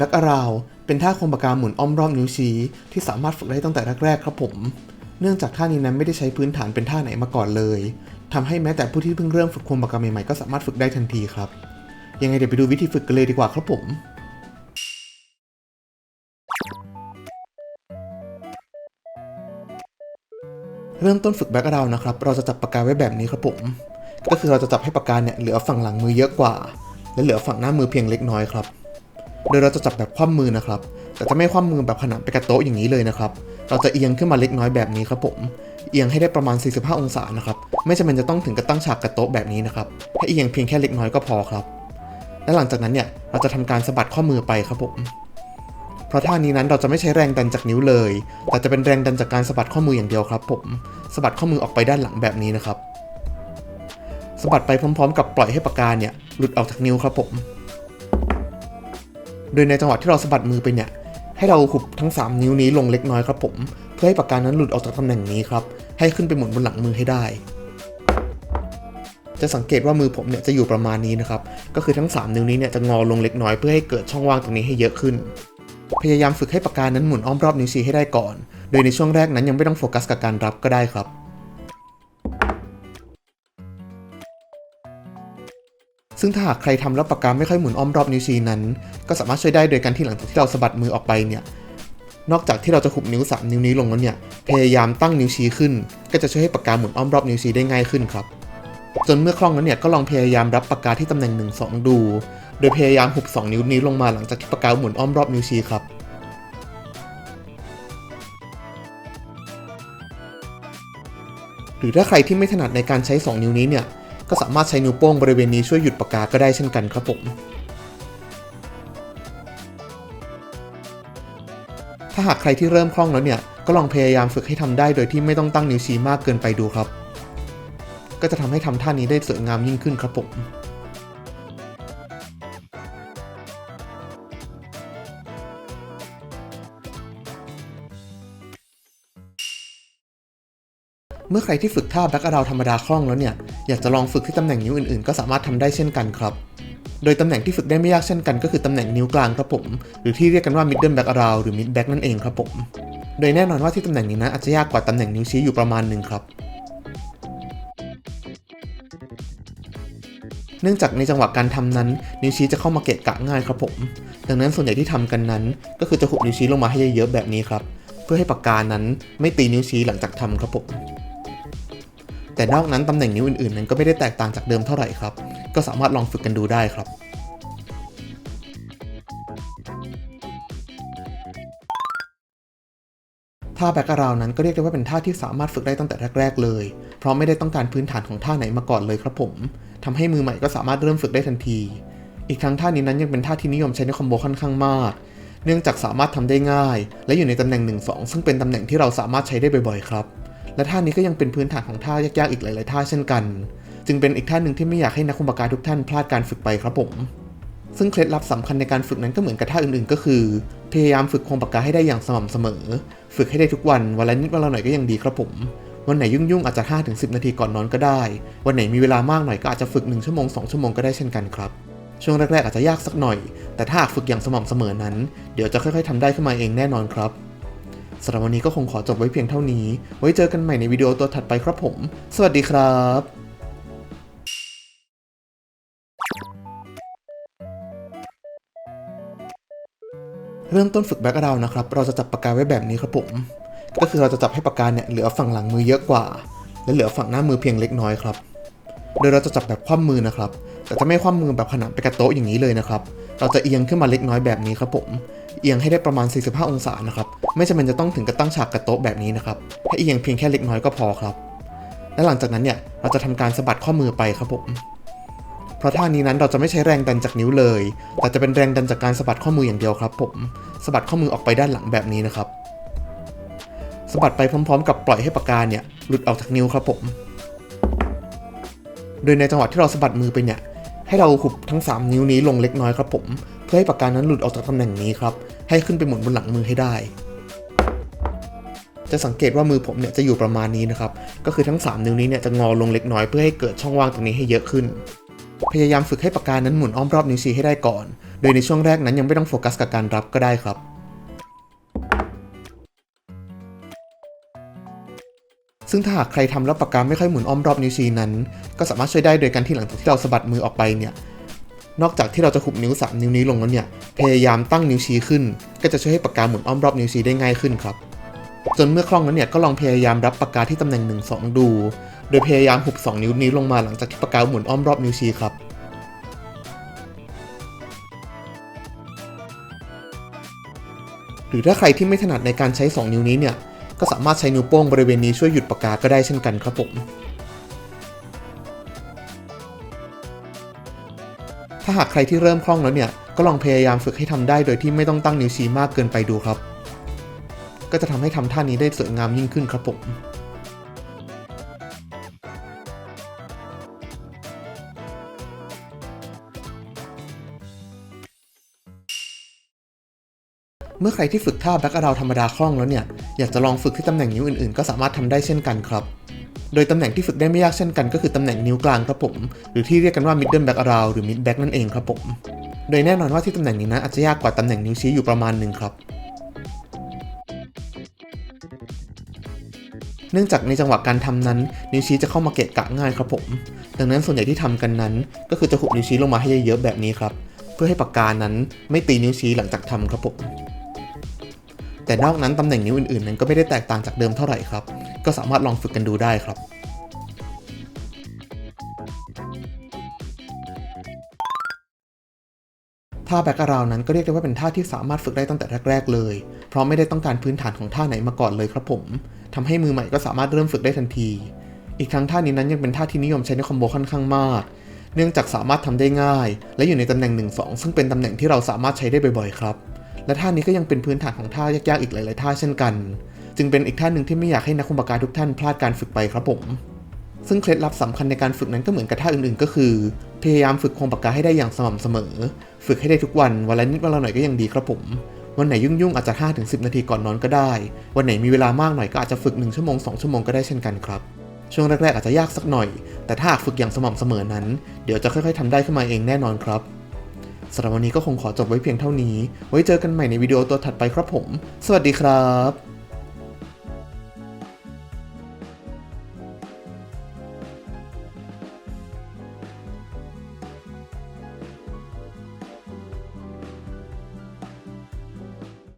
แบ็กอาราวเป็นท่าคมปากกาหมุนอ้อมรอบนิ้วชี้ที่สามารถฝึกได้ตั้งแต่แรกๆครับผม เนื่องจากท่านี้นั้นไม่ได้ใช้พื้นฐานเป็นท่าไหนมาก่อนเลยทำให้แม้แต่ผู้ที่เพิ่งเริ่มฝึกคมปากกาใหม่ๆก็สามารถฝึกได้ทันทีครับ ยังไงเดี๋ยวไปดูวิธีฝึกกันเลยดีกว่าครับผมเริ่มต้นฝึกแบ็กกราวนะครับ เราจะจับปากกาไว้แบบนี้ครับผม ก็คือเราจะจับให้ปากกาเนี่ยเหลือฝั่งหลังมือเยอะกว่า และเหลือฝั่งหน้ามือเพียงเล็กน้อยครับ โดยเราจะจับแบบคว่ำมือนะครับ แต่จะไม่คว่ำมือแบบขนานไปกับโต๊ะอย่างนี้เลยนะครับ เราจะเอียงขึ้นมาเล็กน้อยแบบนี้ครับผม เอียงให้ได้ประมาณ 45 องศานะครับ ไม่จำเป็นจะต้องถึงกับตั้งฉากกับโต๊ะแบบนี้นะครับ ให้เอียงเพียงแค่เล็กน้อยก็พอครับ และหลังจากนั้นเนี่ย เราจะทำการสะบัดข้อมือไปครับผม เพราะท่านี้นั้นเราจะไม่ใช้แรงดันจากนิ้วเลย แต่จะเป็นแรงดันจากการสะบัดข้อมืออย่างเดียวครับผม สะบัดข้อมือออกไปด้านหลังแบบนี้นะครับสะบัดไปพร้อม ๆ กับปล่อยให้ปากกาเนี่ยหลุดออกจากนิ้วครับผม โดยในจังหวะที่เราสะบัดมือไปเนี่ย ให้เราหุบทั้ง 3 นิ้วนี้ลงเล็กน้อยครับผม เพื่อให้ปากกานั้นหลุดออกจากตำแหน่งนี้ครับ ให้ขึ้นไปหมุนบนหลังมือให้ได้ จะสังเกตว่ามือผมเนี่ยจะอยู่ประมาณนี้นะครับ ก็คือทั้ง 3 นิ้วนี้เนี่ยจะงอลงเล็กน้อยเพื่อให้เกิดช่องว่างตรงนี้ให้เยอะขึ้น พยายามฝึกให้ปากกานั้นหมุนอ้อมรอบนิ้วชี้ให้ได้ก่อน โดยในช่วงแรกนั้นยังไม่ต้องโฟกัสกับการรับก็ได้ครับ ซึ่งถ้าหากใครทำแล้วปากกาไม่ค่อยหมุนอ้อมรอบนิ้วชี้นั้น ก็สามารถช่วยได้โดยการที่หลังจากที่เราสะบัดมือออกไปเนี่ยนอกจากที่เราจะหุบนิ้ว 3 นิ้วนี้ลงแล้วเนี่ย พยายามตั้งนิ้วชี้ขึ้น ก็จะช่วยให้ปากกาหมุนอ้อมรอบนิ้วชี้ได้ง่ายขึ้นครับ จนเมื่อคล่องแล้วเนี่ยก็ลองพยายามรับปากกาที่ตำแหน่ง 1 2 ดู โดยพยายามหุบ 2 นิ้วนี้ลงมาหลังจากที่ปากกาหมุนอ้อมรอบนิ้วชี้ครับหรือถ้าใครที่ไม่ถนัดในการใช้ 2 นิ้วนี้เนี่ย ก็สามารถใช้นิ้วโป้งบริเวณนี้ช่วยหยุดปากกาก็ได้เช่นกันครับผม ถ้าหากใครที่เริ่มคล่องแล้วเนี่ย ก็ลองพยายามฝึกให้ทำได้โดยที่ไม่ต้องตั้งนิ้วชี้มากเกินไปดูครับ ก็จะทำให้ทำท่านี้ได้สวยงามยิ่งขึ้นครับผม เมื่อใครที่ฝึกท่าแบ็กอราวธรรมดาคล่องแล้วเนี่ย อยากจะลองฝึกที่ตำแหน่งนิ้วอื่นๆ ก็สามารถทำได้เช่นกันครับ โดยตำแหน่งที่ฝึกได้ไม่ยากเช่นกันก็คือตำแหน่งนิ้วกลางครับผม หรือที่เรียกกันว่า middle back around หรือ mid back นั่นเองครับผม โดยแน่นอนว่าที่ตำแหน่งนี้นะอาจจะยากกว่าตำแหน่งนิ้วชี้อยู่ประมาณหนึ่งครับเนื่องจากในจังหวะการทำนั้น นิ้วชี้จะเข้ามาเกะกะง่ายครับผม ดังนั้นส่วนใหญ่ที่ทำกันนั้น ก็คือจะหุบนิ้วชี้ลงมาให้เยอะๆแบบนี้ครับ เพื่อให้ปากกานั้นไม่ตีนิ้วชี้หลังจากทำครับผม แต่นอกนั้นตำแหน่งนิ้วอื่นๆนั้นก็ไม่ได้แตกต่างจากเดิมเท่าไหร่ครับ ก็สามารถลองฝึกกันดูได้ครับท่าแบ็กกราวนั้นก็เรียกได้ว่าเป็นท่าที่สามารถฝึกได้ตั้งแต่แรกๆเลย เพราะไม่ได้ต้องการพื้นฐานของท่าไหนมาก่อนเลยครับผมทำให้มือใหม่ก็สามารถเริ่มฝึกได้ทันที อีกทั้งท่านี้นั้นยังเป็นท่าที่นิยมใช้ในคอมโบค่อนข้างมาก เนื่องจากสามารถทำได้ง่าย และอยู่ในตำแหน่ง 1-2 ซึ่งเป็นตำแหน่งที่เราสามารถใช้ได้บ่อยๆครับ และท่านี้ก็ยังเป็นพื้นฐานของท่ายากๆอีกหลายๆท่าเช่นกัน จึงเป็นอีกท่าหนึ่งที่ไม่อยากให้นักคุมปากกาทุกท่านพลาดการฝึกไปครับผม ซึ่งเคล็ดลับสำคัญในการฝึกนั้นก็เหมือนกับท่าอื่นๆ ก็คือ พยายามฝึกคงปากกาให้ได้อย่างสม่ำเสมอ ฝึกให้ได้ทุกวันวันละนิดวันละหน่อยก็ยังดีครับผมวันไหนยุ่งๆอาจจะ 5-10 นาทีก่อนนอนก็ได้ วันไหนมีเวลามากหน่อยก็อาจจะฝึก 1 ชั่วโมง 2 ชั่วโมงก็ได้เช่นกันครับ ช่วงแรกๆอาจจะยากสักหน่อย แต่ถ้าฝึกอย่างสม่ำเสมอนั้น เดี๋ยวจะค่อยๆทำได้ขึ้นมาเองแน่นอนครับ สำหรับวันนี้ก็คงขอจบไว้เพียงเท่านี้ ไว้เจอกันใหม่ในวิดีโอตัวถัดไปครับผม สวัสดีครับเริ่มต้นฝึกแบ็กกราวน์นะครับ เราจะจับปากกาไว้แบบนี้ครับผม ก็คือเราจะจับให้ปากกาเนี่ยเหลือฝั่งหลังมือเยอะกว่า และเหลือฝั่งหน้ามือเพียงเล็กน้อยครับ โดยเราจะจับแบบคว่ำมือนะครับ แต่จะไม่คว่ำมือแบบขนานไปกับโต๊ะอย่างนี้เลยนะครับ เราจะเอียงขึ้นมาเล็กน้อยแบบนี้ครับผม เอียงให้ได้ประมาณ 45 องศานะครับ ไม่จำเป็นจะต้องถึงกับตั้งฉากกับโต๊ะแบบนี้นะครับ ให้เอียงเพียงแค่เล็กน้อยก็พอครับ และหลังจากนั้นเนี่ย เราจะทำการสะบัดข้อมือไปครับผม เพราะท่านี้นั้นเราจะไม่ใช้แรงดันจากนิ้วเลย แต่จะเป็นแรงดันจากการสะบัดข้อมืออย่างเดียวครับผม สะบัดข้อมือออกไปด้านหลังแบบนี้นะครับ สะบัดไปพร้อม ๆ กับปล่อยให้ปากกาเนี่ยหลุดออกจากนิ้วครับผม โดยในจังหวะที่เราสะบัดมือไปเนี่ย ให้เราหุบทั้ง 3 นิ้วนี้ลงเล็กน้อยครับผม เพื่อให้ปากกานั้นหลุดออกจากตำแหน่งนี้ครับ ให้ขึ้นไปหมุนบนหลังมือให้ได้ จะสังเกตว่ามือผมเนี่ยจะอยู่ประมาณนี้นะครับ ก็คือทั้ง 3 นิ้วนี้เนี่ยจะงอลงเล็กน้อยเพื่อให้เกิดช่องว่างตรงนี้ให้เยอะขึ้น พยายามฝึกให้ปากกานั้นหมุนอ้อมรอบนิ้วชี้ให้ได้ก่อน โดยในช่วงแรกนั้นยังไม่ต้องโฟกัสกับการรับก็ได้ครับ ซึ่งถ้าหากใครทำแล้วปากกาไม่ค่อยหมุนอ้อมรอบนิ้วชี้นั้น ก็สามารถช่วยได้โดยการที่หลังจากที่เราสะบัดมือออกไปเนี่ยนอกจากที่เราจะหุบนิ้ว3นิ้วนี้ลงแล้วเนี่ยพยายามตั้งนิ้วชี้ขึ้น ก็จะช่วยให้ปากกาหมุนอ้อมรอบนิ้วชี้ได้ง่ายขึ้นครับจนเมื่อคล่องแล้วเนี่ยก็ลองพยายามรับปากกาที่ตำแหน่ง 1 2 ดู โดยพยายามหุบ2 นิ้วนี้ลงมาหลังจากที่ปากกาหมุนอ้อมรอบนิ้วชี้ครับหรือถ้าใครที่ไม่ถนัดในการใช้ 2 นิ้วนี้เนี่ย ก็สามารถใช้นิ้วโป้งบริเวณนี้ช่วยหยุดปากกาก็ได้เช่นกันครับผม ถ้าหากใครที่เริ่มคล่องแล้วเนี่ย ก็ลองพยายามฝึกให้ทำได้โดยที่ไม่ต้องตั้งนิ้วชี้มากเกินไปดูครับ ก็จะทำให้ทำท่านี้ได้สวยงามยิ่งขึ้นครับผมเมื่อใครที่ฝึกท่าแบ็ก a ราวธรรมดาคล่องแล้วเนี่ย อยากจะลองฝึกที่ตำแหน่งนิ้วอื่นๆ ก็สามารถทำได้เช่นกันครับ โดยตำแหน่งที่ฝึกได้ไม่ยากเช่นกันก็คือตำแหน่งนิ้วกลางครับผม หรือที่เรียกกันว่า middle back around หรือ mid back นั่นเองครับผม โดยแน่นอนว่าที่ตำแหน่งนี้นะอาจจะยากกว่าตำแหน่งนิ้วชี้อยู่ประมาณหนึ่งครับเนื่องจากในจังหวะการทำนั้น นิ้วชี้จะเข้ามาเกะกะง่ายครับผม ดังนั้นส่วนใหญ่ที่ทำกันนั้น ก็คือจะหุบนิ้วชี้ลงมาให้เยอะๆแบบนี้ครับ เพื่อให้ปากกานั้นไม่ตีนิ้วชี้หลังจากทำครับผม แต่นอกนั้นตำแหน่งนิ้วอื่นๆนั้นก็ไม่ได้แตกต่างจากเดิมเท่าไหร่ครับ ก็สามารถลองฝึกกันดูได้ครับท่าแบ็กกราวนั้นก็เรียกได้ว่าเป็นท่าที่สามารถฝึกได้ตั้งแต่แรกๆเลย เพราะไม่ได้ต้องการพื้นฐานของท่าไหนมาก่อนเลยครับผมทำให้มือใหม่ก็สามารถเริ่มฝึกได้ทันที อีกทั้งท่านี้นั้นยังเป็นท่าที่นิยมใช้ในคอมโบค่อนข้างมาก เนื่องจากสามารถทำได้ง่าย และอยู่ในตำแหน่ง 1-2 ซึ่งเป็นตำแหน่งที่เราสามารถใช้ได้บ่อยๆครับ และท่านี้ก็ยังเป็นพื้นฐานของท่ายากๆอีกหลายๆท่าเช่นกัน จึงเป็นอีกท่าหนึ่งที่ไม่อยากให้นักคุมปากกาทุกท่านพลาดการฝึกไปครับผม ซึ่งเคล็ดลับสำคัญในการฝึกนั้นก็เหมือนกับท่าอื่นๆ ก็คือ พยายามฝึกคงปากกาให้ได้อย่างสม่ำเสมอ ฝึกให้ได้ทุกวันวันละนิดวันละหน่อยก็ยังดีครับผมวันไหนยุ่งๆอาจจะ 5-10 นาทีก่อนนอนก็ได้ วันไหนมีเวลามากหน่อยก็อาจจะฝึก 1 ชั่วโมง 2 ชั่วโมงก็ได้เช่นกันครับ ช่วงแรกๆอาจจะยากสักหน่อย แต่ถ้าฝึกอย่างสม่ำเสมอนั้น เดี๋ยวจะค่อยๆทำได้ขึ้นมาเองแน่นอนครับ สำหรับวันนี้ก็คงขอจบไว้เพียงเท่านี้ ไว้เจอกันใหม่ในวิดีโอตัวถัดไปครับผม สวัสดีครับ